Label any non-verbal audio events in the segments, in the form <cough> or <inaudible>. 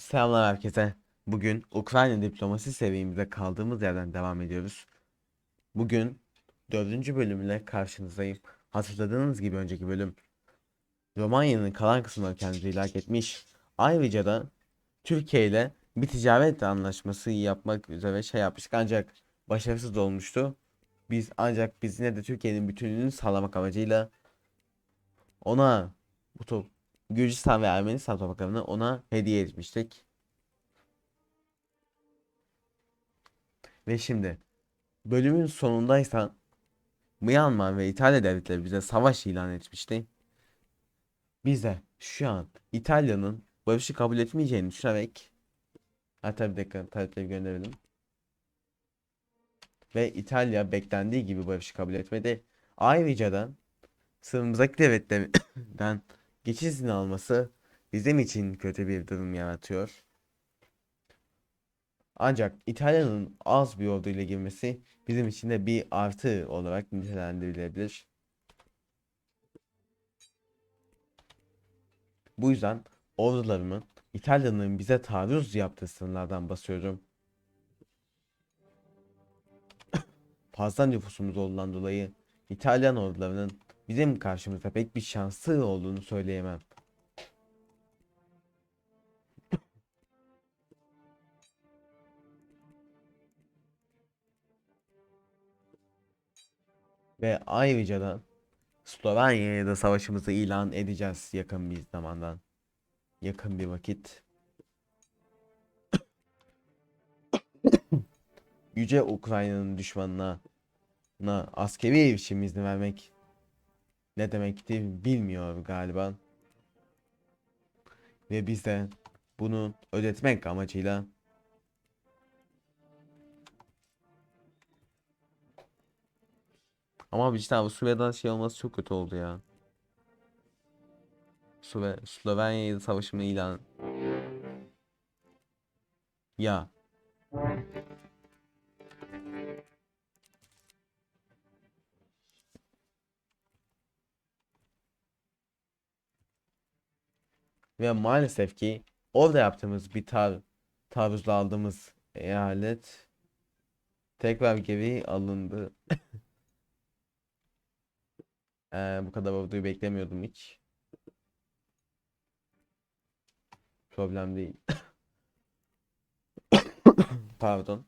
Selamlar herkese. Bugün Ukrayna diplomasi seviyemize kaldığımız yerden devam ediyoruz. Bugün dördüncü bölümle karşınızdayım. Hatırladığınız gibi önceki bölüm Romanya'nın kalan kısımları kendimize ilhak etmiş. Ayrıca da Türkiye ile bir ticaret anlaşması yapmak üzere şey yapmıştık ancak başarısız olmuştu. Biz ancak biz yine de Türkiye'nin bütünlüğünü sağlamak amacıyla ona bu top Gürcistan ve Ermenistan topraklarını ona hediye etmiştik. Ve şimdi bölümün sonundaysa Myanmar ve İtalya devletleri bize savaş ilan etmişti. Biz de şu an İtalya'nın barışı kabul etmeyeceğini düşünerek hatta bir dakika talepleri gönderelim. Ve İtalya beklendiği gibi barışı kabul etmedi. Ayrıca da sınırımızdaki devletlerden geçiş izni alması bizim için kötü bir durum yaratıyor. Ancak İtalya'nın az bir orduyla girmesi bizim için de bir artı olarak nitelendirilebilir. Bu yüzden ordularımı İtalya'nın bize taarruz yaptığı sınırlardan basıyorum. <coughs> Fazla nüfusumuz olduğundan dolayı İtalyan ordularının bizim karşımızda pek bir şansı olduğunu söyleyemem. Ve ayrıca da Slovenya'ya da savaşımızı ilan edeceğiz yakın bir zamandan. Yakın bir vakit. Yüce Ukrayna'nın düşmanına na askeri erişim izni vermek ne demektir bilmiyor galiba. Ve biz de bunu ödetmek amacıyla Ama cidden bu Suriye'den şey olması çok kötü oldu ya. Slo Slovenya'yı savaşımı ilan. Ya. Ve maalesef ki orada yaptığımız bir tar taarruzla aldığımız eyalet tekrar geri alındı. <laughs> Ee, bu kadar orduyu beklemiyordum hiç. Problem değil. <coughs> Pardon.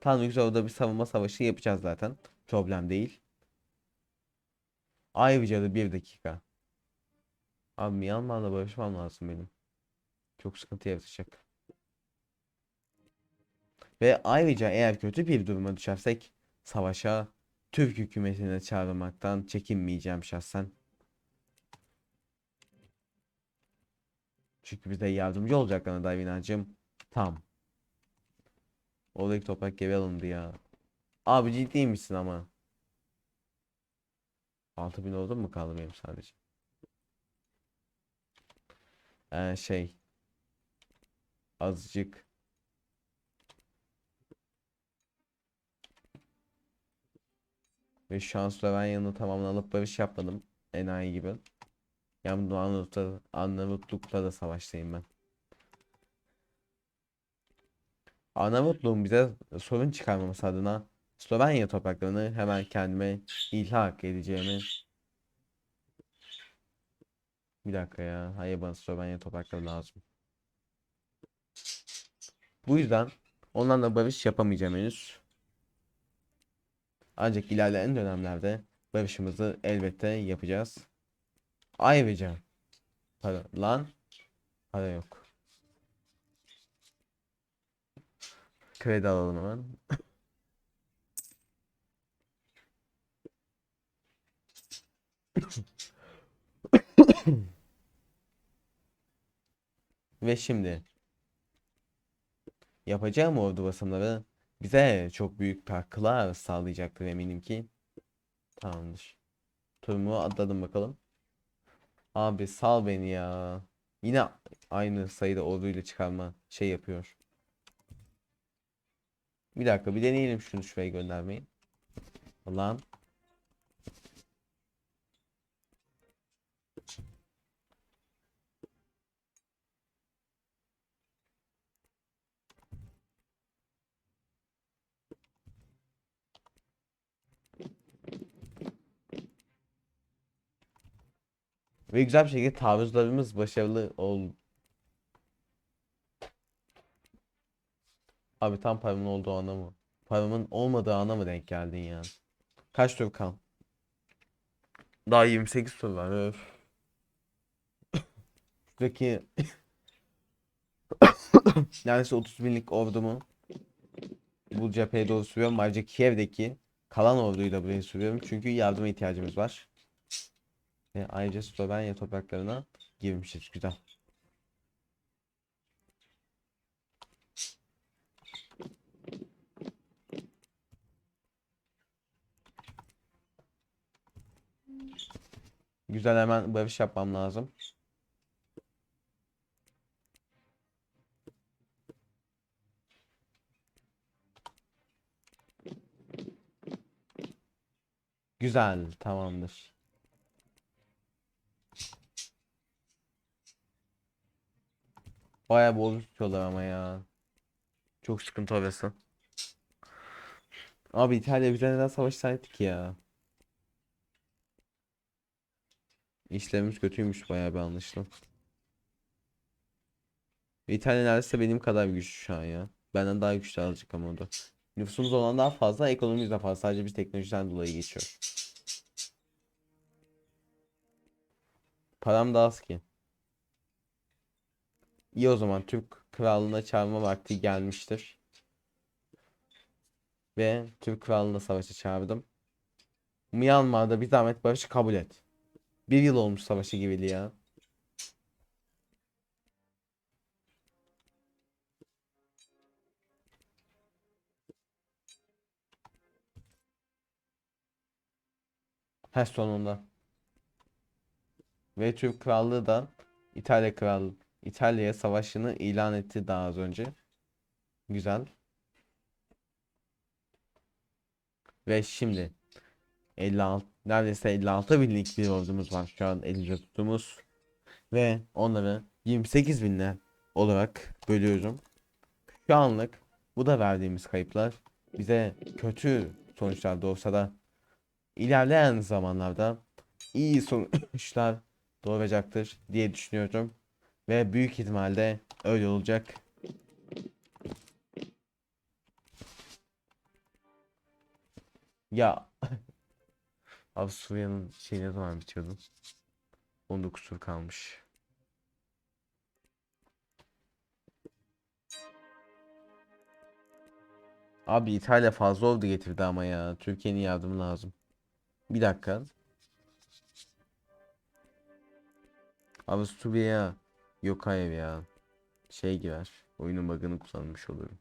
Tanrı orada bir savunma savaşı yapacağız zaten. Problem değil. Ayrıca da bir dakika. Abi Myanmar'la barışmam lazım benim. Çok sıkıntı yaratacak. Ve ayrıca eğer kötü bir duruma düşersek savaşa Türk hükümetine çağırmaktan çekinmeyeceğim şahsen. Çünkü bize yardımcı olacaklarına dair inancım tam. Oradaki toprak geri alındı ya. Abi ciddi misin ama? 6000 oldu mu kaldı benim sadece? Ee, şey. Azıcık. Ve şu an Slovenya'nın tamamen alıp barış yapmadım. Enayi gibi. Yani Arnavutluk'ta, Arnavutluk'ta da savaştayım ben. Arnavutluğun bize sorun çıkarmaması adına Slovenya topraklarını hemen kendime ilhak edeceğimi Bir dakika ya. Hayır bana Slovenya toprakları lazım. Bu yüzden onlarla barış yapamayacağım henüz. Ancak ilerleyen dönemlerde barışımızı elbette yapacağız. Ayrıca para lan para yok. Kredi alalım hemen. Ve şimdi yapacağım ordu basımları bize çok büyük katkılar sağlayacaktır eminim ki. Tamamdır. Turumu atladım bakalım. Abi sal beni ya. Yine aynı sayıda orduyla çıkarma şey yapıyor. Bir dakika bir deneyelim şunu şuraya göndermeyi. Allah'ım. Ve güzel bir şekilde taarruzlarımız başarılı ol. Abi tam paramın olduğu ana mı? Paramın olmadığı ana mı denk geldin ya? Kaç tur kal? Daha 28 tur var. Öf. Şuradaki <coughs> neredeyse 30 binlik ordumu bu cepheye doğru sürüyorum. Ayrıca Kiev'deki kalan orduyu da buraya sürüyorum. Çünkü yardıma ihtiyacımız var. Ve ayrıca Slovenya topraklarına girmişiz. Güzel. Güzel hemen barış yapmam lazım. Güzel, tamamdır. Bayağı bozuk tutuyorlar ama ya. Çok sıkıntı orası. Abi İtalya bize neden savaşsaydı ki ya? İşlerimiz kötüymüş bayağı bir anlaşılan. İtalya neredeyse benim kadar güçlü şu an ya. Benden daha güçlü azıcık ama o da. Nüfusumuz olan daha fazla, ekonomimiz de fazla. Sadece biz teknolojiden dolayı geçiyor. Param da az ki. İyi o zaman Türk krallığına çağırma vakti gelmiştir. Ve Türk krallığına savaşa çağırdım. Myanmar'da bir zahmet barışı kabul et. Bir yıl olmuş savaşı gibiydi ya. He sonunda. Ve Türk Krallığı da İtalya Krallığı İtalya'ya savaşını ilan etti daha az önce. Güzel. Ve şimdi 56 neredeyse 56 binlik bir ordumuz var şu an elimizde tuttuğumuz. Ve onları 28 binler olarak bölüyorum. Şu anlık bu da verdiğimiz kayıplar bize kötü sonuçlar doğursa da ilerleyen zamanlarda iyi sonuçlar doğuracaktır diye düşünüyorum. Ve büyük ihtimalle öyle olacak. Ya <laughs> Avusturya'nın şey ne zaman bitiyordu? 19 tur kalmış. Abi İtalya fazla oldu getirdi ama ya. Türkiye'nin yardımı lazım. Bir dakika. Avusturya yok hayır ya. Şey girer. Oyunun bug'ını kullanmış olurum.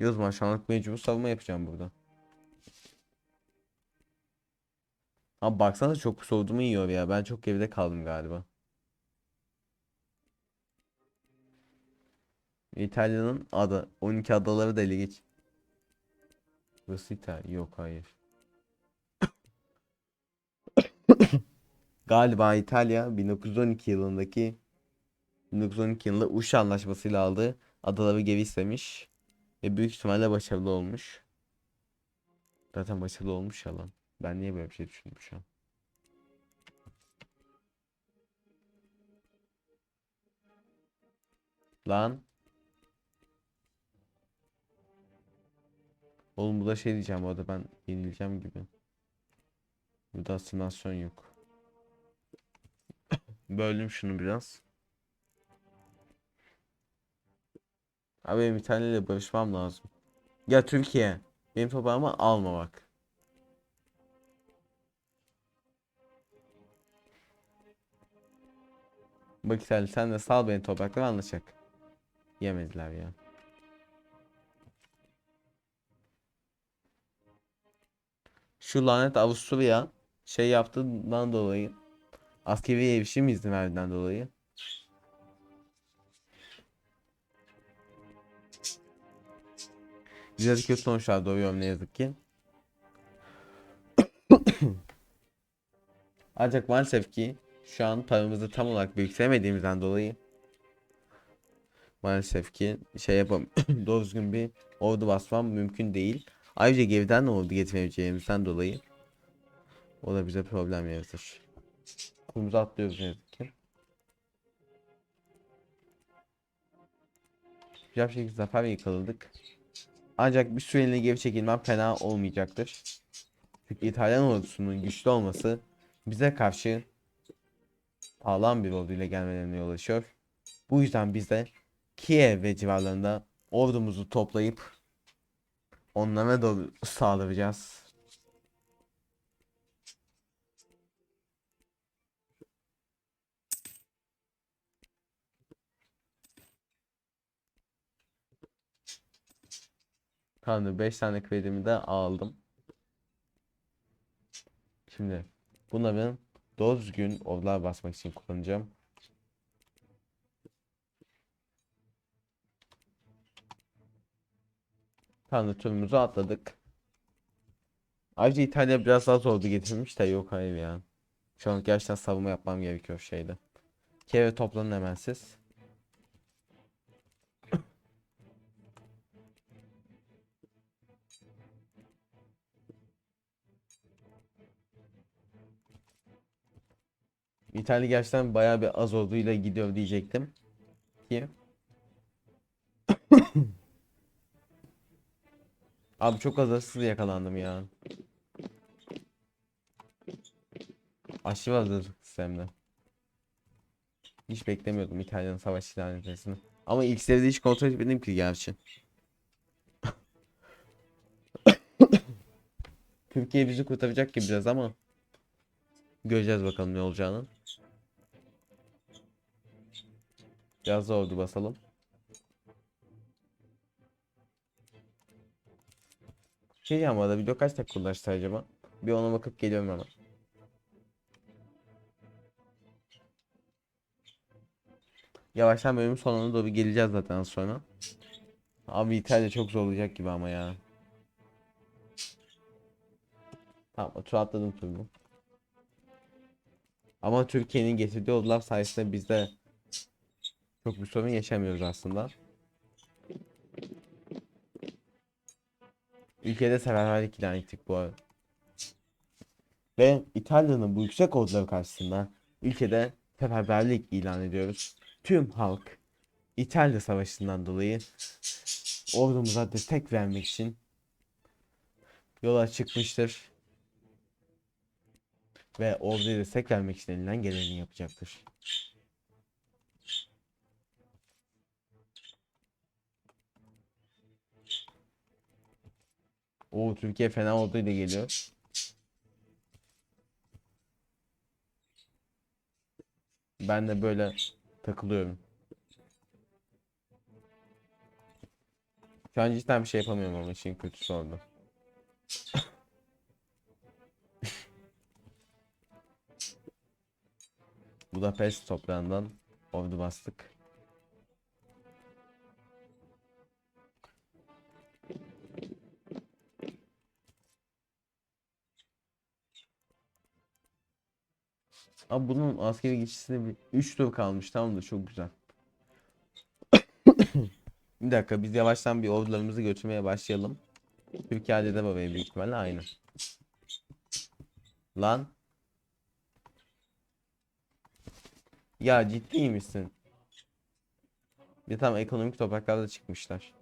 Yazma şu anlık mecbur savunma yapacağım burada. Abi baksana çok soğuduğumu yiyor ya. Ben çok geride kaldım galiba. İtalya'nın ada 12 adaları da ele geç. Burası İtalya. Yok hayır. Galiba İtalya 1912 yılındaki 1912 yılında Uşa Anlaşması'yla aldığı adaları geri. Ve büyük ihtimalle başarılı olmuş. Zaten başarılı olmuş ya lan. Ben niye böyle bir şey düşündüm şu an? Lan. Oğlum bu da şey diyeceğim bu arada ben yenileceğim gibi. Burada simülasyon yok. Böldüm şunu biraz. Abi benim İtalya'yla barışmam lazım. Ya Türkiye. Benim toprağımı alma bak. Bak İtalya sen de sal beni toprakları anlaşacak. Yemediler ya. Şu lanet Avusturya şey yaptığından dolayı askeri erişim izni verdiğinden dolayı Güzel kötü sonuçlar doğuyor ne yazık ki. <coughs> Ancak maalesef ki şu an paramızı tam olarak yükselemediğimizden dolayı maalesef ki şey yapam <coughs> doğru düzgün bir ordu basmam mümkün değil. Ayrıca geriden de ordu getiremeyeceğimizden dolayı O da bize problem yaratır. Kulumuza atlıyoruz ne yazık ki. Güzel bir şekilde zafer yakaladık. Ancak bir süreliğine geri çekilmem fena olmayacaktır. Çünkü İtalyan ordusunun güçlü olması bize karşı sağlam bir orduyla gelmelerine yol açıyor. Bu yüzden biz de Kiev ve civarlarında ordumuzu toplayıp onlara doğru saldıracağız. Tamamdır 5 tane kredimi de aldım. Şimdi bunların doğru düzgün ordular basmak için kullanacağım. Tamamdır turumuzu atladık. Ayrıca İtalya biraz daha zordu getirmiş de yok hayır ya. Şu an gerçekten savunma yapmam gerekiyor şeyde. Kiev'e toplanın hemen siz. İtalya gerçekten bayağı bir az orduyla gidiyor diyecektim. Ki. <coughs> Abi çok hazırsız yakalandım ya. Aşırı hazırsız hem de. Hiç beklemiyordum İtalya'nın savaş ilan etmesini. Ama ilk seviyede hiç kontrol etmedim ki gerçi. <coughs> Türkiye bizi kurtaracak gibi biraz ama göreceğiz bakalım ne olacağını. Biraz da ordu basalım. Şey diyeceğim arada video kaç dakika ulaştı acaba? Bir ona bakıp geliyorum hemen. Yavaştan bölümün sonuna doğru geleceğiz zaten sonra. Abi İtalya çok zor olacak gibi ama ya. Tamam tur atladım turumu. Ama Türkiye'nin getirdiği ordular sayesinde biz de çok bir sorun yaşamıyoruz aslında. Ülkede seferberlik ilan ettik bu arada. Ve İtalya'nın bu yüksek orduları karşısında ülkede seferberlik ilan ediyoruz. Tüm halk İtalya Savaşı'ndan dolayı ordumuza destek vermek için yola çıkmıştır. Ve orduya destek vermek için elinden geleni yapacaktır. Oo Türkiye fena orduyla geliyor. Ben de böyle takılıyorum. Şu an cidden bir şey yapamıyorum ama işin kötüsü orada. <laughs> Budapest toprağından ordu bastık. Abi bunun askeri geçişine bir 3 tur kalmış tamam da çok güzel. <coughs> bir dakika biz yavaştan bir ordularımızı götürmeye başlayalım. Türkiye'de de babaya büyük ihtimalle aynı. Lan. Ya ciddi misin? Bir tam ekonomik topraklarda çıkmışlar.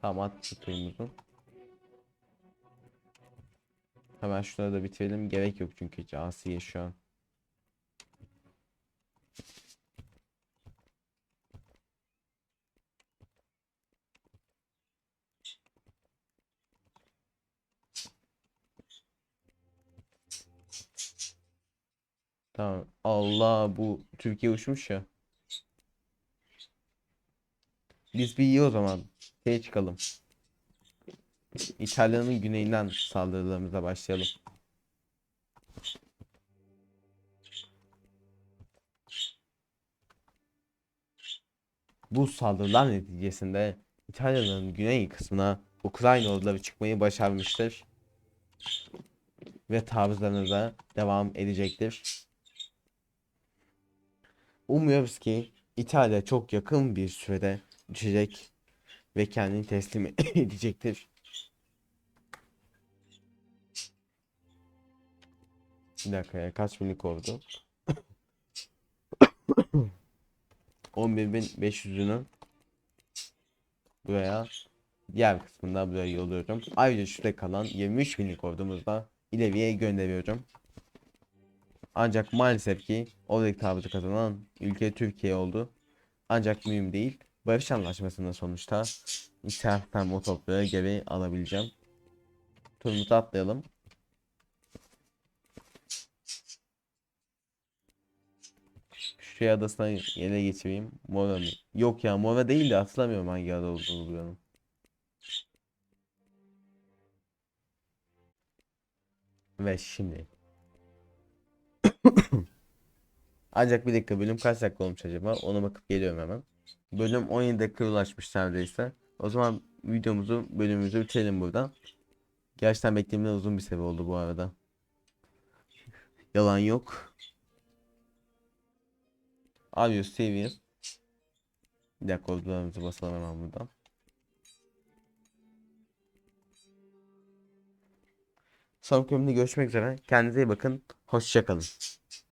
Tamam at tutuyumuzu. Hemen şunları da bitirelim. Gerek yok çünkü asiye şu an. Tamam. Allah bu Türkiye uçmuş ya. Biz bir iyi o zaman. Şeye çıkalım. İtalya'nın güneyinden saldırılarımıza başlayalım. Bu saldırılar neticesinde İtalya'nın güney kısmına Ukrayna orduları çıkmayı başarmıştır. Ve taarruzlarına devam edecektir. Umuyoruz ki İtalya çok yakın bir sürede düşecek ve kendini teslim <laughs> edecektir. Bir dakika ya kaç binlik oldu? <coughs> 11.500'ünü buraya diğer kısmında buraya yolluyorum. Ayrıca şurada kalan 23 binlik ordumuzu da ileriye gönderiyorum. Ancak maalesef ki oradaki tabutu kazanan ülke Türkiye oldu. Ancak mühim değil. Barış anlaşmasında sonuçta İsrail'den o topları geri alabileceğim. Turumuzu atlayalım. Şuraya adasına ele geçireyim. Mora mı? Yok ya Mora değil de hatırlamıyorum hangi ada olduğunu buranın. Ve şimdi. <coughs> Ancak bir dakika bölüm kaç dakika olmuş acaba? Ona bakıp geliyorum hemen. Bölüm 17 dakika ulaşmış neredeyse. O zaman videomuzu, bölümümüzü bitirelim burada. Gerçekten beklediğimden uzun bir seviye oldu bu arada. Yalan yok. Audio serious. Bir dakika ordularımızı basalım hemen buradan. Son bölümde görüşmek üzere. Kendinize iyi bakın. Hoşçakalın.